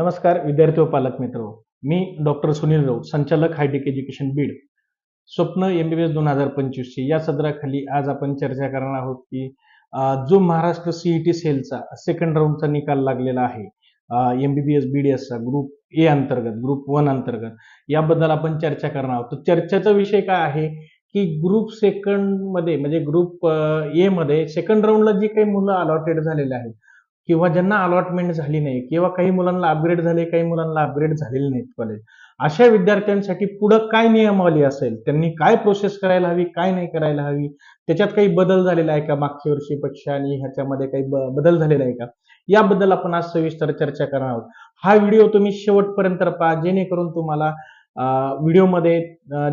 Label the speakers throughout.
Speaker 1: नमस्कार विद्यार्थी व पालक मित्र. मी डॉक्टर सुनील राऊत संचालक हायटेक एज्युकेशन बीड. स्वप्न एमबीबीएस दोन हजार पंचवीसची या सदराखाली आज आपण चर्चा करणार आहोत की जो महाराष्ट्र सीईटी सेलचा सेकंड राऊंडचा निकाल लागलेला आहे एमबीबीएस बीडीएसचा ग्रुप ए अंतर्गत ग्रुप वन अंतर्गत याबद्दल आपण चर्चा करणार आहोत. तर चर्चेचा विषय काय आहे की ग्रुप सेकंडमध्ये म्हणजे ग्रुप ए मध्ये सेकंड राऊंडला जी काही मुलं अलॉटेड झालेली आहेत किंवा ज्यांना अलॉटमेंट झाली नाही किंवा काही मुलांना अपग्रेड झाले काही मुलांना अपग्रेड झालेले नाहीत कॉलेज अशा विद्यार्थ्यांसाठी पुढं काय नियमावली असेल? त्यांनी काय प्रोसेस करायला हवी काय नाही करायला हवी? त्याच्यात काही बदल झालेला आहे का? मागच्या वर्षीपेक्षा आणि ह्याच्यामध्ये काही बदल झालेला आहे का? याबद्दल आपण आज सविस्तर चर्चा करणार आहोत. हा व्हिडिओ तुम्ही शेवटपर्यंत पहा जेणेकरून तुम्हाला व्हिडिओमध्ये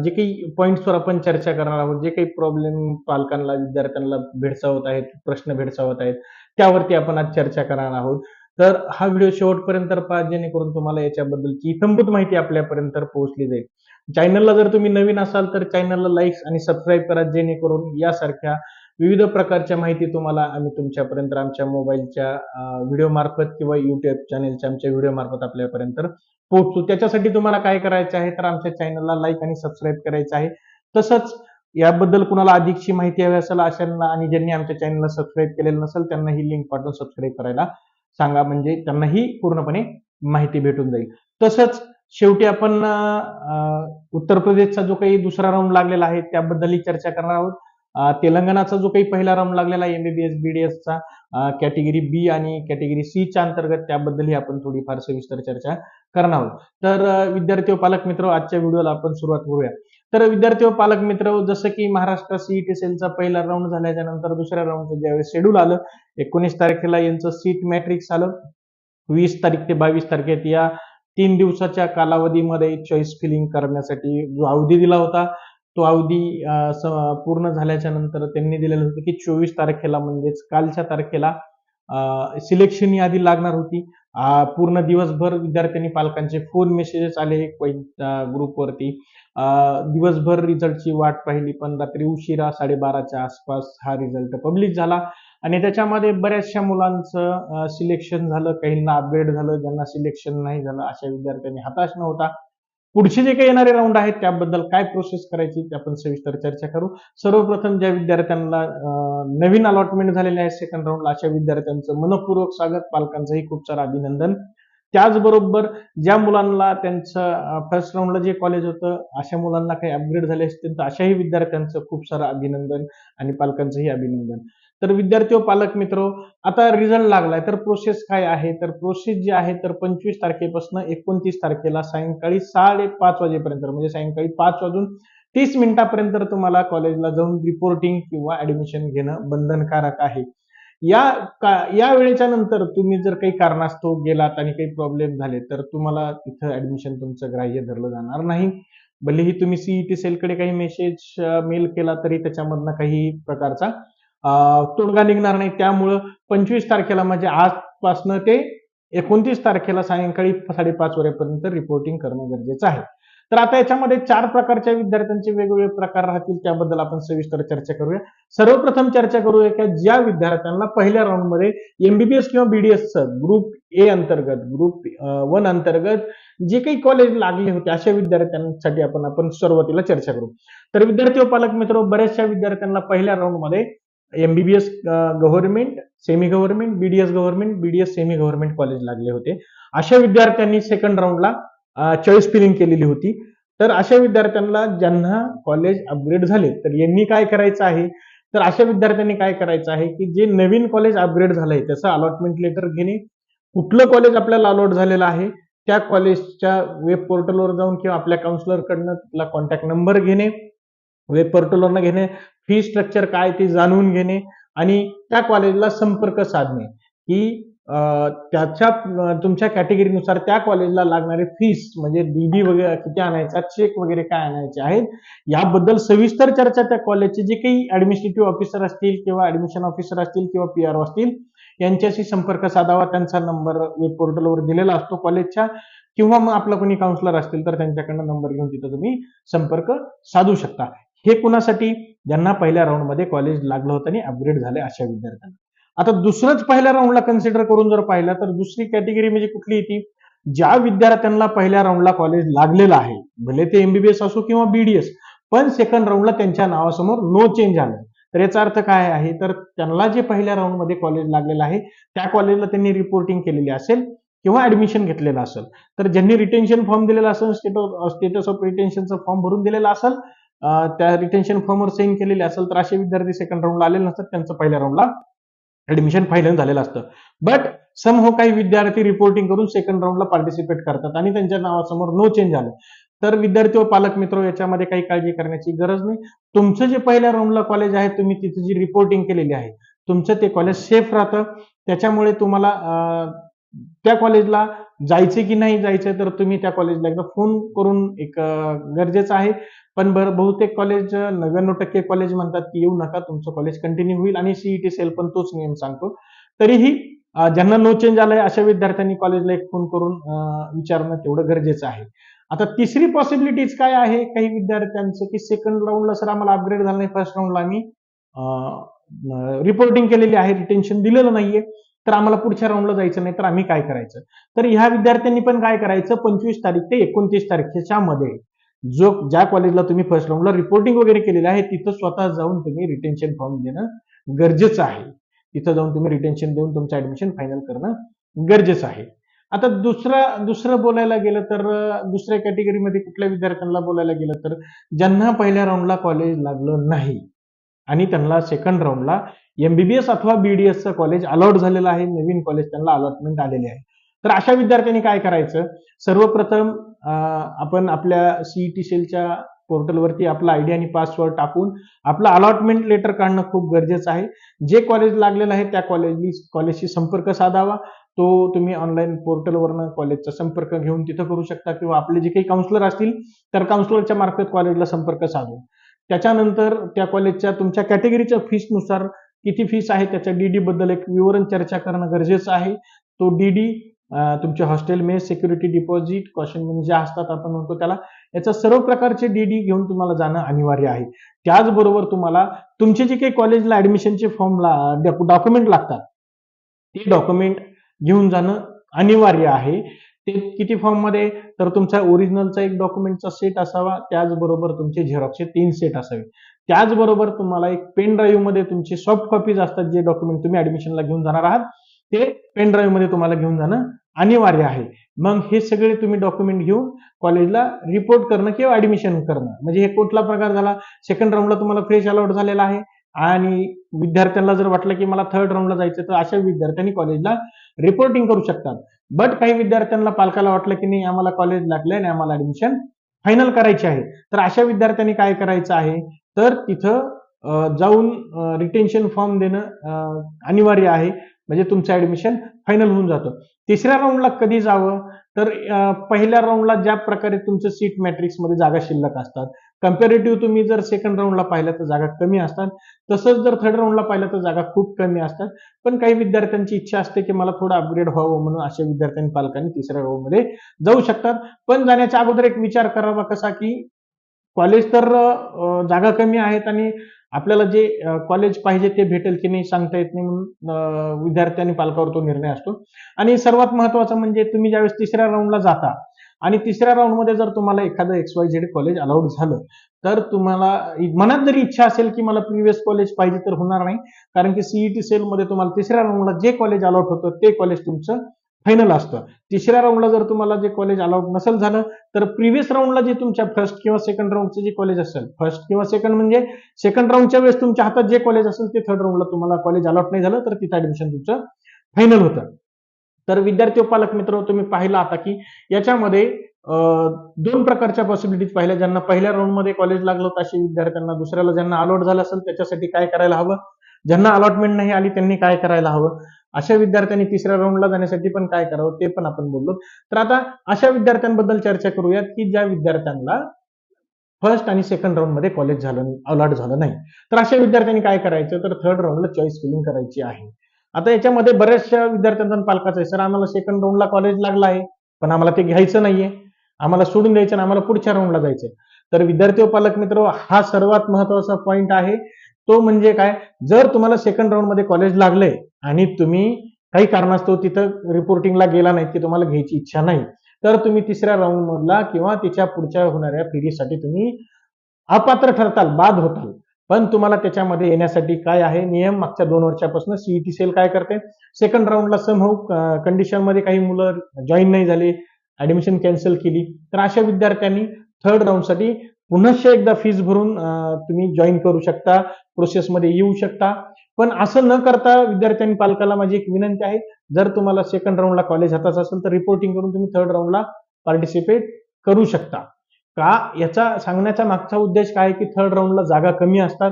Speaker 1: जे काही पॉईंट्सवर आपण चर्चा करणार आहोत जे काही प्रॉब्लेम पालकांना विद्यार्थ्यांना भेडसावत आहेत प्रश्न भेडसावत आहेत त्यावरती आपण आज चर्चा करणार आहोत. तर हा व्हिडिओ शेवटपर्यंत पहा जेणेकरून तुम्हाला याच्याबद्दलची इथंभूत माहिती आपल्यापर्यंत पोहोचली जाईल. चॅनलला जर तुम्ही नवीन असाल तर चॅनलला लाईक्स आणि सबस्क्राईब करा जेणेकरून यासारख्या विविध प्रकारच्या माहिती तुम्हाला आम्ही तुमच्यापर्यंत आमच्या मोबाईलच्या व्हिडिओ मार्फत किंवा युट्यूब चॅनेलच्या आमच्या व्हिडिओ मार्फत आपल्यापर्यंत पोहोचतो त्याच्यासाठी तुम्हाला काय करायचं आहे तर आमच्या चॅनलला लाईक आणि सबस्क्राईब करायचं आहे. तसंच याबद्दल कुणाला अधिकची माहिती हवी असेल अशांना आणि ज्यांनी आमच्या चॅनलला सबस्क्राईब केलेलं नसेल त्यांना ही लिंक पाठवून सबस्क्राईब करायला सांगा. म्हणजे त्यांनाही पूर्णपणे माहिती भेटून जाईल. तसंच शेवटी आपण उत्तर प्रदेशचा जो काही दुसरा राऊंड लागलेला आहे त्याबद्दलही चर्चा करणार आहोत. तेलंगणाचा जो काही पहिला राऊंड लागलेला एमबीबीएस बीडीएसचा कॅटेगरी बी आणि कॅटेगरी सी च्या अंतर्गत त्याबद्दलही आपण थोडीफार सविस्तर चर्चा करणार आहोत. तर विद्यार्थी व पालक मित्र आजच्या व्हिडिओला आपण सुरुवात करूया. तर विद्यार्थी व पालक मित्र जसं की महाराष्ट्र सीईटी सेलचा पहिला राऊंड झाल्याच्यानंतर दुसऱ्या राऊंडचं ज्यावेळेस शेड्यूल आलं एकोणीस तारखेला यांचं सीट मॅट्रिक्स आलं. वीस तारीख ते बावीस तारखेत या तीन दिवसाच्या कालावधीमध्ये चॉईस फिलिंग करण्यासाठी जो अवधी दिला होता तो अवधी पूर्ण झाल्याच्यानंतर त्यांनी दिलेलं होतं की चोवीस तारखेला म्हणजेच कालच्या तारखेला सिलेक्शन यादी लागणार होती. पूर्ण दिवसभर विद्यार्थ्यांनी पालकांचे फोन मेसेजेस आले ग्रुपवरती दिवसभर रिझल्टची वाट पाहिली पण रात्री उशिरा साडेबाराच्या आसपास हा रिझल्ट पब्लिश झाला. आणि त्याच्यामध्ये बऱ्याचशा मुलांचं सिलेक्शन झालं काहींना अपग्रेड झालं ज्यांना सिलेक्शन नाही झालं अशा विद्यार्थ्यांनी हताश न होता पुढचे जे काही येणारे राऊंड आहेत त्याबद्दल काय प्रोसेस करायची ते आपण सविस्तर चर्चा करू. सर्वप्रथम ज्या विद्यार्थ्यांना नवीन अलॉटमेंट झालेले आहे सेकंड राऊंडला अशा विद्यार्थ्यांचं मनपूर्वक स्वागत. पालकांचंही खूप सारं अभिनंदन. त्याचबरोबर ज्या मुलांना त्यांचं फर्स्ट राऊंडला जे कॉलेज होतं अशा मुलांना काही अपग्रेड झाले असतील तर अशाही विद्यार्थ्यांचं खूप सारं अभिनंदन आणि पालकांचंही अभिनंदन. तर विद्यार्थी व पालक मित्र आता रिझल्ट लागलाय. तर प्रोसेस काय आहे? तर प्रोसेस जी आहे तर पंचवीस तारखेपासून एकोणतीस तारखेला सायंकाळी साडेपाच वाजेपर्यंत म्हणजे सायंकाळी पाच वाजून तीस मिनिटापर्यंत तुम्हाला कॉलेजला जाऊन रिपोर्टिंग किंवा ऍडमिशन घेणं बंधनकारक आहे. या का- या वेळेच्या नंतर तुम्ही जर काही कारणास्तव गेलात आणि काही प्रॉब्लेम झाले तर तुम्हाला तिथं ऍडमिशन तुमचं ग्राह्य धरलं जाणार नाही. भलेही तुम्ही सीईटी सेलकडे काही मेसेज मेल केला तरी त्याच्यामधनं काही प्रकारचा तोडगा निघणार नाही. त्यामुळं पंचवीस तारखेला म्हणजे आजपासनं ते एकोणतीस तारखेला सायंकाळी साडेपाच वाजेपर्यंत रिपोर्टिंग करणं गरजेचं आहे. तर आता याच्यामध्ये चार प्रकारच्या विद्यार्थ्यांचे वेगवेगळे प्रकार राहतील त्याबद्दल आपण सविस्तर चर्चा करूया. सर्वप्रथम चर्चा करूया की ज्या विद्यार्थ्यांना पहिल्या राऊंडमध्ये एमबीबीएस किंवा बीडीएसचं ग्रुप ए अंतर्गत ग्रुप वन अंतर्गत जे काही कॉलेज लागले होते अशा विद्यार्थ्यांसाठी आपण आपण सुरुवातीला चर्चा करू. तर विद्यार्थी व पालक मित्र बऱ्याचशा विद्यार्थ्यांना पहिल्या राऊंडमध्ये MBBS government semi government BDS government BDS semi government college लागले होते. अशा विद्यार्थ्यांनी सेकंड राऊंडला चॉईस फिलिंग केलेली होती. तर अशा विद्यार्थ्यांना ज्यांना कॉलेज अपग्रेड झाले तर यांनी काय करायचं आहे? तर अशा विद्यार्थ्यांनी काय करायचं आहे की जे नवीन कॉलेज अपग्रेड झालंय त्याचं अलॉटमेंट लेटर घेणे. कुठलं कॉलेज आपल्याला अलॉट झालेलं आहे त्या कॉलेजच्या वेब पोर्टलवर जाऊन किंवा आपल्या काउन्सिलरकडनं तिथला कॉन्टॅक्ट नंबर घेणे. म्हणजे वेब पोर्टलवरनं घेणे फी स्ट्रक्चर काय ते जाणून घेणे आणि त्या कॉलेजला संपर्क साधणे. की त्याच्या तुमच्या कॅटेगरीनुसार त्या कॉलेजला लागणारे फीस म्हणजे डीबी वगैरे किती आणायचा चेक वगैरे काय आणायचे आहेत याबद्दल सविस्तर चर्चा त्या कॉलेजचे जे काही ऍडमिनिस्ट्रेटिव्ह ऑफिसर असतील किंवा ऍडमिशन ऑफिसर असतील किंवा पी आर असतील यांच्याशी संपर्क साधावा. त्यांचा नंबर वेब पोर्टलवर दिलेला असतो कॉलेजच्या किंवा मग आपला कोणी काउन्सिलर असतील तर त्यांच्याकडनं नंबर घेऊन तिथं तुम्ही संपर्क साधू शकता. हे कुणासाठी? ज्यांना पहिल्या राऊंडमध्ये कॉलेज लागलं होतं आणि अपग्रेड झाले अशा विद्यार्थ्यांना. आता दुसरंच पहिल्या राऊंडला कन्सिडर करून जर पाहिलं तर दुसरी कॅटेगरी म्हणजे कुठली येते ज्या विद्यार्थ्यांना पहिल्या राऊंडला कॉलेज लागलेलं आहे भले ते एमबीबीएस असो किंवा बीडीएस पण सेकंड राऊंडला त्यांच्या नावासमोर नो चेंज आलं. तर याचा अर्थ काय आहे? तर त्यांना जे पहिल्या राऊंडमध्ये कॉलेज लागलेलं आहे त्या कॉलेजला त्यांनी रिपोर्टिंग केलेली असेल किंवा ऍडमिशन घेतलेलं असेल. तर ज्यांनी रिटेन्शन फॉर्म दिलेला असेल स्टेटस ऑफ रिटेन्शनचा फॉर्म भरून दिलेला असेल त्या रिटेन्शन फॉर्मवर सेन केलेले असेल तर असे विद्यार्थी सेकंड राऊंडला आलेले नसतात त्यांचं पहिल्या राऊंडला ऍडमिशन फायनल झालेलं असतं. बट सम हो काही विद्यार्थी रिपोर्टिंग करून सेकंड राऊंडला पार्टिसिपेट करतात आणि त्यांच्या नावासमोर नो चेंज आलं. तर विद्यार्थी व पालक मित्र याच्यामध्ये काही काळजी करण्याची गरज नाही. तुमचं जे पहिल्या राऊंडला कॉलेज आहे तुम्ही तिथे जी रिपोर्टिंग केलेली आहे तुमचं ते कॉलेज सेफ राहतं. त्याच्यामुळे तुम्हाला त्या कॉलेजला जायचे की नाही जायचं तर तुम्ही त्या कॉलेजला एकदा फोन करून एक गरजेचं आहे. पण बरं बहुतेक कॉलेज नव्याण्णव टक्के कॉलेज म्हणतात की येऊ नका तुमचं कॉलेज कंटिन्यू होईल आणि सीईटी सेल पण तोच नियम सांगतो. तरीही ज्यांना नो चेंज आलाय अशा विद्यार्थ्यांनी कॉलेजला एक फोन करून विचारणं तेवढं गरजेचं आहे. आता तिसरी पॉसिबिलिटीज काय आहे? काही विद्यार्थ्यांचं की सेकंड राऊंडला सर आम्हाला अपग्रेड झालं नाही फर्स्ट राऊंडला आम्ही रिपोर्टिंग केलेली आहे रिटेन्शन दिलेलं नाहीये. तर आम्हाला पुढच्या राऊंडला जायचं नाही तर आम्ही काय करायचं? तर ह्या विद्यार्थ्यांनी पण काय करायचं? पंचवीस तारीख ते एकोणतीस तारखेच्या मध्ये. जो ज्या कॉलेजला तुम्ही फर्स्ट राऊंडला रिपोर्टिंग वगैरे केलेलं आहे तिथं स्वतः जाऊन तुम्ही रिटेन्शन फॉर्म देणं गरजेचं आहे. तिथं जाऊन तुम्ही रिटेन्शन देऊन तुमचं ऍडमिशन फायनल करणं गरजेचं आहे. आता दुसरा दुसरं बोलायला गेलं तर दुसऱ्या कॅटेगरीमध्ये कुठल्या विद्यार्थ्यांना बोलायला गेलं तर ज्यांना पहिल्या राऊंडला कॉलेज लागलं नाही आणि त्यांना सेकंड राऊंडला एमबीबीएस अथवा बीडीएसचं कॉलेज अलॉट झालेलं आहे. नवीन कॉलेज त्यांना अलॉटमेंट आलेले आहे. तर अशा विद्यार्थ्यांनी काय करायचं? सर्वप्रथम आपण आपल्या सीईटी सेलच्या पोर्टलवरती आपला आयडी आणि पासवर्ड टाकून आपलं अलॉटमेंट लेटर काढणं खूप गरजेचं आहे. जे कॉलेज लागलेलं आहे त्या कॉलेज कॉलेजशी संपर्क साधावा. तो तुम्ही ऑनलाईन पोर्टलवरनं कॉलेजचा संपर्क घेऊन तिथं करू शकता किंवा आपले जे काही काउन्सिलर असतील तर काउन्सिलरच्या मार्फत कॉलेजला संपर्क साधू. त्याच्यानंतर त्या कॉलेजच्या तुमच्या कॅटेगरीच्या फीसनुसार किती फीस आहे त्याच्या डीडी बद्दल एक विवरण चर्चा करणं गरजेचं आहे. तो डीडी तुमचे hostel mess security deposit caution म्हणजे जे असतात आपण म्हणतो त्याला याचा सर्व प्रकारचे डीडी घेऊन तुम्हाला जाणं अनिवार्य आहे. त्याचबरोबर तुम्हाला तुमचे जे काही कॉलेजला ऍडमिशनचे फॉर्मला डॉक्युमेंट लागतात ते डॉक्युमेंट घेऊन जाणं अनिवार्य आहे. ते किती फॉर्ममध्ये तर तुमचा ओरिजिनलचा एक डॉक्युमेंटचा सेट असावा त्याचबरोबर तुमचे झेरॉक्सचे तीन सेट असावे. त्याचबरोबर तुम्हाला एक पेन ड्राईव्हमध्ये तुमचे सॉफ्ट कॉपीज असतात जे डॉक्युमेंट तुम्ही ऍडमिशनला घेऊन जाणार आहात ते पेन ड्राईव्हमध्ये तुम्हाला घेऊन जाणं अनिवार्य आहे. मग हे सगळे तुम्ही डॉक्युमेंट घेऊन कॉलेजला रिपोर्ट करणं किंवा ऍडमिशन करणं. म्हणजे हे कुठला प्रकार झाला? सेकंड राऊंडला तुम्हाला फ्रेश अलाउड झालेला आहे. आणि विद्यार्थ्यांना जर वाटलं की मला थर्ड राऊंडला जायचं तर अशा विद्यार्थ्यांनी कॉलेजला रिपोर्टिंग करू शकतात. बट काही विद्यार्थ्यांना पालकाला वाटलं की नाही आम्हाला कॉलेज लागले आणि आम्हाला ऍडमिशन फायनल करायची आहे. तर अशा विद्यार्थ्यांनी काय करायचं आहे? तर तिथं जाऊन रिटेन्शन फॉर्म देणं अनिवार्य आहे. म्हणजे तुमचं ऍडमिशन फायनल होऊन जातं. तिसऱ्या राऊंडला कधी जावं? तर पहिल्या राऊंडला ज्या प्रकारे तुमचं सीट मॅट्रिक्समध्ये जागा शिल्लक असतात. कम्पेरेटिव्ह तुम्ही जर सेकंड राऊंडला पाहिलं तर जागा कमी असतात. तसंच जर थर्ड राऊंडला पाहिलं तर जागा खूप कमी असतात. पण काही विद्यार्थ्यांची इच्छा असते की मला थोडं अपग्रेड व्हावं म्हणून अशा विद्यार्थ्यांनी पालकांनी तिसऱ्या राऊंडमध्ये जाऊ शकतात. पण जाण्याच्या अगोदर एक विचार करावा कसा की कॉलेज तर जागा कमी आहेत आणि आपल्याला जे कॉलेज पाहिजे ते भेटेल की नाही सांगता येत नाही म्हणून विद्यार्थी आणि पालकावर तो निर्णय असतो. आणि सर्वात महत्वाचं म्हणजे तुम्ही ज्यावेळेस तिसऱ्या राऊंडला जाता आणि तिसऱ्या राऊंडमध्ये जर तुम्हाला एखादं X Y Z college allowed झालं तर तुम्हाला मनात जरी इच्छा असेल की मला प्रिव्हियस कॉलेज पाहिजे तर होणार नाही. कारण की सीईटी सेलमध्ये तुम्हाला तिसऱ्या राऊंडला जे कॉलेज अलाउड होतं ते कॉलेज तुमचं फायनल असतं. तिसऱ्या राऊंडला जर तुम्हाला जे कॉलेज अलाउड नसेल झालं तर प्रिव्हियस राऊंडला जे तुमच्या फर्स्ट किंवा सेकंड राऊंडचं जे कॉलेज असेल फर्स्ट किंवा सेकंड म्हणजे सेकंड राऊंडच्या वेळेस तुमच्या हातात जे कॉलेज असेल ते थर्ड राऊंडला तुम्हाला कॉलेज अलॉट नाही झालं तर तिथं ऍडमिशन तुमचं फायनल होतं. तर विद्यार्थी पालक मित्र तुम्ही पाहिलं आता की याच्यामध्ये दोन प्रकारच्या पॉसिबिलिटीज पाहिल्या. ज्यांना पहिल्या राऊंडमध्ये कॉलेज लागलं होतं असे विद्यार्थ्यांना दुसऱ्याला ज्यांना अलॉट झालं असेल त्याच्यासाठी काय करायला हवं? ज्यांना अलॉटमेंट नाही आली त्यांनी काय करायला हवं? अशा विद्यार्थ्यांनी तिसऱ्या राऊंडला जाण्यासाठी पण काय करावं ते पण आपण बोललो. तर आता अशा विद्यार्थ्यांबद्दल चर्चा करूयात की ज्या विद्यार्थ्यांना फर्स्ट आणि सेकंड राऊंडमध्ये कॉलेज झालं अलॉट झालं नाही. तर अशा विद्यार्थ्यांनी काय करायचं? तर थर्ड राऊंडला चॉईस फिलिंग करायची आहे. आता याच्यामध्ये बऱ्याचशा विद्यार्थ्यांचा पालकाचं पालकाचा आहे. सर आम्हाला सेकंड राऊंडला कॉलेज लागला आहे पण आम्हाला ते घ्यायचं नाहीये. आम्हाला सोडून द्यायचं आणि आम्हाला पुढच्या राऊंडला जायचं तर विद्यार्थी व पालक मित्र हा सर्वात महत्त्वाचा पॉईंट आहे. तो म्हणजे काय? जर तुम्हाला सेकंड राऊंडमध्ये कॉलेज लागले आणि तुम्ही काही कारणास्तव तिथं रिपोर्टिंगला गेला नाही की तुम्हाला घ्यायची इच्छा नाही तर तुम्ही तिसऱ्या राऊंडमधला किंवा तिच्या पुढच्या होणाऱ्या फेरीसाठी तुम्ही अपात्र ठरताल बाद होताल. पण तुम्हाला त्याच्यामध्ये येण्यासाठी काय आहे? नियम मागच्या दोन वर्षापासून सीईटी सेल काय करते? सेकंड राऊंडला सम हो कंडिशनमध्ये काही मुलं जॉईन नाही झाले ऍडमिशन कॅन्सल केली. तर अशा विद्यार्थ्यांनी थर्ड राऊंडसाठी पुनश्च एकदा फीस भरून तुम्ही जॉईन करू शकता प्रोसेसमध्ये येऊ शकता. पण असं न करता विद्यार्थ्यांनी पालकाला माझी एक विनंती आहे जर तुम्हाला सेकंड राऊंडला कॉलेज हाताचं असेल तर रिपोर्टिंग करून तुम्ही थर्ड राऊंडला पार्टिसिपेट करू शकता. का? याचा सांगण्याचा मागचा उद्देश काय आहे की थर्ड राऊंडला जागा कमी असतात.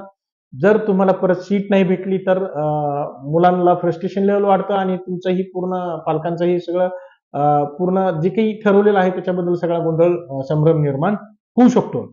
Speaker 1: जर तुम्हाला परत सीट नाही भेटली तर मुलांना फ्रस्ट्रेशन लेवल वाढतं आणि तुमचंही पूर्ण पालकांचंही सगळं पूर्ण जे काही ठरवलेलं आहे त्याच्याबद्दल सगळा गोंधळ संभ्रम निर्माण होऊ शकतो.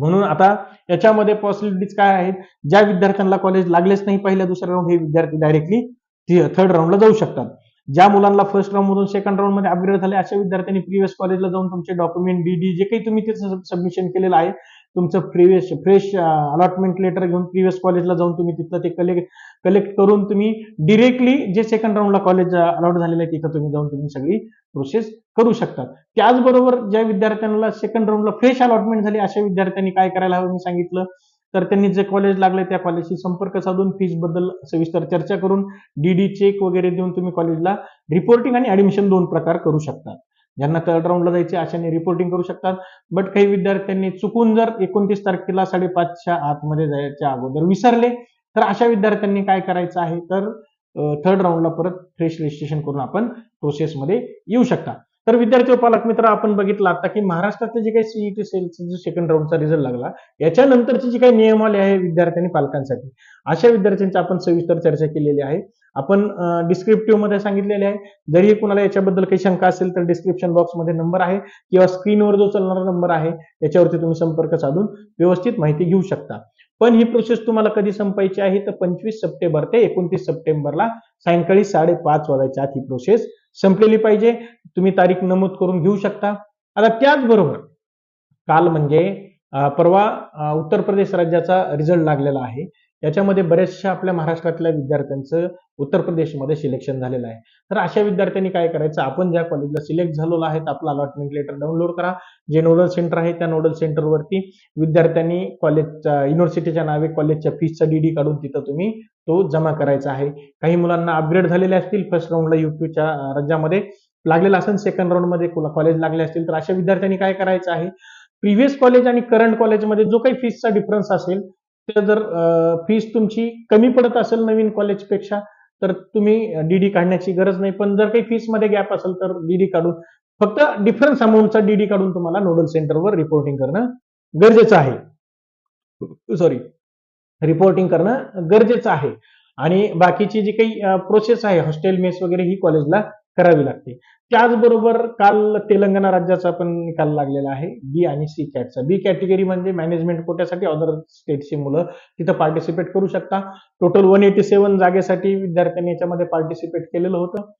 Speaker 1: म्हणून आता याच्यामध्ये पॉसिबिलिटीज काय आहेत? ज्या विद्यार्थ्यांना कॉलेज लागलेच नाही पहिल्या दुसऱ्या राऊंड हे विद्यार्थी डायरेक्टली थर्ड राऊंडला जाऊ शकतात. ज्या मुलांना फर्स्ट राऊंड मधून सेकंड राऊंडमध्ये अपग्रेड झाले अशा विद्यार्थ्यांनी प्रिव्हियस कॉलेजला जाऊन तुमचे डॉक्युमेंट डीडी जे काही तुम्ही तिथं सबमिशन केलेलं आहे तुमचं प्रिव्हियस फ्रेश अलॉटमेंट लेटर घेऊन प्रिव्हियस कॉलेजला जाऊन तुम्ही तिथलं ते कलेक्ट कलेक्ट करून तुम्ही डिरेक्टली जे सेकंड राऊंडला कॉलेज अलॉट झालेलं आहे तिथं तुम्ही जाऊन तुम्ही सगळी प्रोसेस करू शकतात त्याचबरोबर ज्या विद्यार्थ्यांना सेकंड राऊंडला फ्रेश अलॉटमेंट झाली अशा विद्यार्थ्यांनी काय करायला हवं मी सांगितलं? तर त्यांनी जे कॉलेज लागले त्या कॉलेजशी संपर्क साधून फीजबद्दल सविस्तर चर्चा करून डीडी चेक वगैरे देऊन तुम्ही कॉलेजला रिपोर्टिंग आणि ऍडमिशन दोन प्रकार करू शकतात ज्यांना थर्ड राऊंडला जायचे अशाने रिपोर्टिंग करू शकतात. बट काही विद्यार्थ्यांनी चुकून जर एकोणतीस तारखेला साडेपाचच्या आतमध्ये जायच्या अगोदर विसरले तर अशा विद्यार्थ्यांनी काय करायचं आहे? तर थर्ड राऊंडला परत फ्रेश रजिस्ट्रेशन करून आपण प्रोसेसमध्ये येऊ शकता. तर विद्यार्थी व पालक मित्र आपण बघितलं आता की महाराष्ट्रातले जे काही सीईटी सेलचा जो सेकंड राऊंडचा रिझल्ट लागला याच्यानंतरची जी काही नियमावली आहे विद्यार्थ्यांनी पालकांसाठी अशा विद्यार्थ्यांची आपण सविस्तर चर्चा केलेली आहे. आपण डिस्क्रिप्टिव्हमध्ये सांगितलेले आहे. जरी कुणाला याच्याबद्दल काही शंका असेल तर डिस्क्रिप्शन बॉक्समध्ये नंबर आहे किंवा स्क्रीनवर जो चालणारा नंबर आहे याच्यावरती तुम्ही संपर्क साधून व्यवस्थित माहिती घेऊ शकता. पण ही प्रोसेस तुम्हाला कधी संपायची आहे? तर पंचवीस सप्टेंबर ते एकोणतीस सप्टेंबरला सायंकाळी साडेपाच वाजायच्या आत ही प्रोसेस संपलेली पाहिजे. तुम्ही तारीख नमूद करून घेऊ शकता. आता त्याचबरोबर काल म्हणजे परवा उत्तर प्रदेश राज्याचा रिझल्ट लागलेला आहे. याच्यामध्ये बऱ्याचशा आपल्या महाराष्ट्रातल्या विद्यार्थ्यांचं उत्तर प्रदेशमध्ये सिलेक्शन झालेलं आहे. तर अशा विद्यार्थ्यांनी काय करायचं? आपण ज्या कॉलेजला सिलेक्ट झालेलो आहेत आपला अलॉटमेंट लेटर डाउनलोड करा. जे नोडल सेंटर आहे त्या नोडल सेंटरवरती विद्यार्थ्यांनी कॉलेजच्या युनिव्हर्सिटीच्या नावे कॉलेजच्या फीसचा डीडी काढून तिथं तुम्ही तो जमा करायचा आहे. काही मुलांना अपग्रेड झालेले असतील फर्स्ट राऊंडला युपीच्या राज्यामध्ये लागलेला असेल सेकंड राऊंडमध्ये कॉलेज लागले असतील तर अशा विद्यार्थ्यांनी काय करायचं आहे? प्रिव्हियस कॉलेज आणि करंट कॉलेजमध्ये जो काही फीसचा डिफरन्स असेल जर फीस तुमची कमी पडत असेल नवीन कॉलेजपेक्षा तर तुम्ही डीडी काढण्याची गरज नाही. पण जर काही फीसमध्ये गॅप असेल तर डीडी काढून फक्त डिफरन्स अमाऊंटचा डीडी काढून तुम्हाला नोडल सेंटरवर रिपोर्टिंग करणं गरजेचं आहे. सॉरी रिपोर्टिंग करणं गरजेचं आहे. आणि बाकीची जी काही प्रोसेस आहे हॉस्टेल मेस वगैरे ही कॉलेजला करावी लागते. त्याचबरोबर काल तेलंगणा राज्याचा पण निकाल लागलेला आहे. बी आणि सी कॅटचा बी कॅटेगरी म्हणजे मॅनेजमेंट कोट्यासाठी अदर स्टेटची मुलं तिथं पार्टिसिपेट करू शकता. टोटल वन एटी सेवन जागेसाठी विद्यार्थ्यांनी याच्यामध्ये पार्टिसिपेट केलेलं होतं.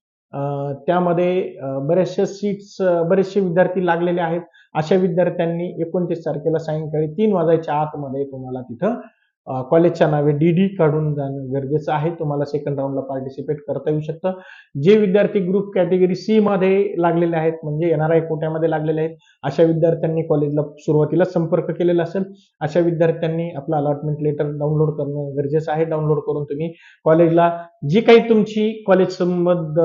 Speaker 1: त्यामध्ये बरेचशे बऱ्याचशा सीट्स बरेचसे विद्यार्थी लागलेले आहेत. अशा विद्यार्थ्यांनी एकोणतीस तारखेला सायंकाळी तीन वाजायच्या आतमध्ये तुम्हाला तिथं कॉलेजच्या नावे डीडी काढून जाणं गरजेचं आहे. तुम्हाला सेकंड राऊंडला पार्टिसिपेट करता येऊ शकतं. जे विद्यार्थी ग्रुप कॅटेगरी सी मध्ये लागलेले आहेत म्हणजे एनआरआय कोट्यामध्ये लागलेले आहेत अशा विद्यार्थ्यांनी कॉलेजला सुरुवातीला संपर्क केलेला असेल. अशा विद्यार्थ्यांनी आपलं अलॉटमेंट लेटर डाउनलोड करणं गरजेचं आहे. डाउनलोड करून तुम्ही कॉलेजला जी काही तुमची कॉलेज संबंध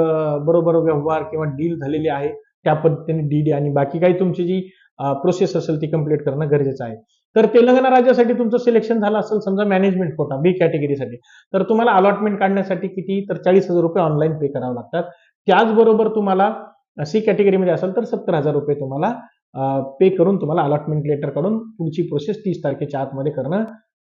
Speaker 1: बरोबर व्यवहार किंवा डील झालेली आहे त्या पद्धतीने डीडी आणि बाकी काही तुमची जी प्रोसेस असेल ती कंप्लीट करणं गरजेचं आहे. तर तेलंगणा राज्यासाठी तुमचं सिलेक्शन झालं असेल समजा मॅनेजमेंट कोटा बी कॅटेगरीसाठी तर तुम्हाला अलॉटमेंट काढण्यासाठी किती तर चाळीस हजार रुपये ऑनलाईन पे करावे लागतात. त्याचबरोबर तुम्हाला सी कॅटेगरीमध्ये असेल तर सत्तर हजार रुपये तुम्हाला पे करून तुम्हाला अलॉटमेंट लेटर काढून पुढची प्रोसेस तीस तारखेच्या आतमध्ये करणं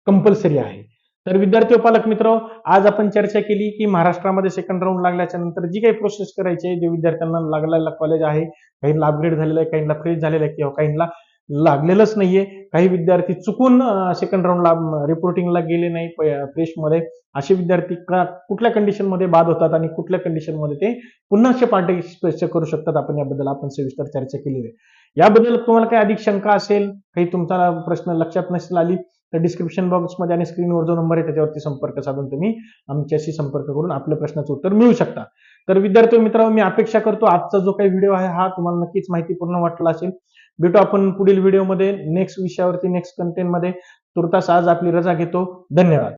Speaker 1: कंपल्सरी आहे. तर विद्यार्थी उपालक पालक मित्र आज आपण चर्चा केली की महाराष्ट्रामध्ये सेकंड राऊंड लागल्याच्या नंतर जी काही प्रोसेस करायची आहे जे विद्यार्थ्यांना लागलेला कॉलेज आहे काहींना अपग्रेड झालेलं आहे काहींना फ्रीज झालेलं आहे किंवा काहींना लागलेलंच नाहीये. काही विद्यार्थी चुकून सेकंड राऊंडला रिपोर्टिंगला गेले नाही फ्रेशमध्ये. असे विद्यार्थी का कुठल्या कंडिशनमध्ये बाद होतात आणि कुठल्या कंडिशनमध्ये ते पुन्हा असे पार्टिसिपेट करू शकतात आपण? याबद्दल आपण सविस्तर चर्चा केली आहे. याबद्दल तुम्हाला काही अधिक शंका असेल काही तुमचा प्रश्न लक्षात नसेल आली तर डिस्क्रिप्शन बॉक्समध्ये आणि स्क्रीनवर जो नंबर आहे त्याच्यावरती संपर्क साधून तुम्ही आमच्याशी संपर्क करून आपल्या प्रश्नाचं उत्तर मिळू शकता. तर विद्यार्थी मित्रांनो मी अपेक्षा करतो आजचा जो काही व्हिडिओ आहे हा तुम्हाला नक्कीच माहितीपूर्ण वाटला असेल. भेटू आपण पुढील व्हिडिओमध्ये नेक्स्ट विषयावरती नेक्स्ट कंटेंटमध्ये तुर्तास आज आपली रजा घेतो. धन्यवाद.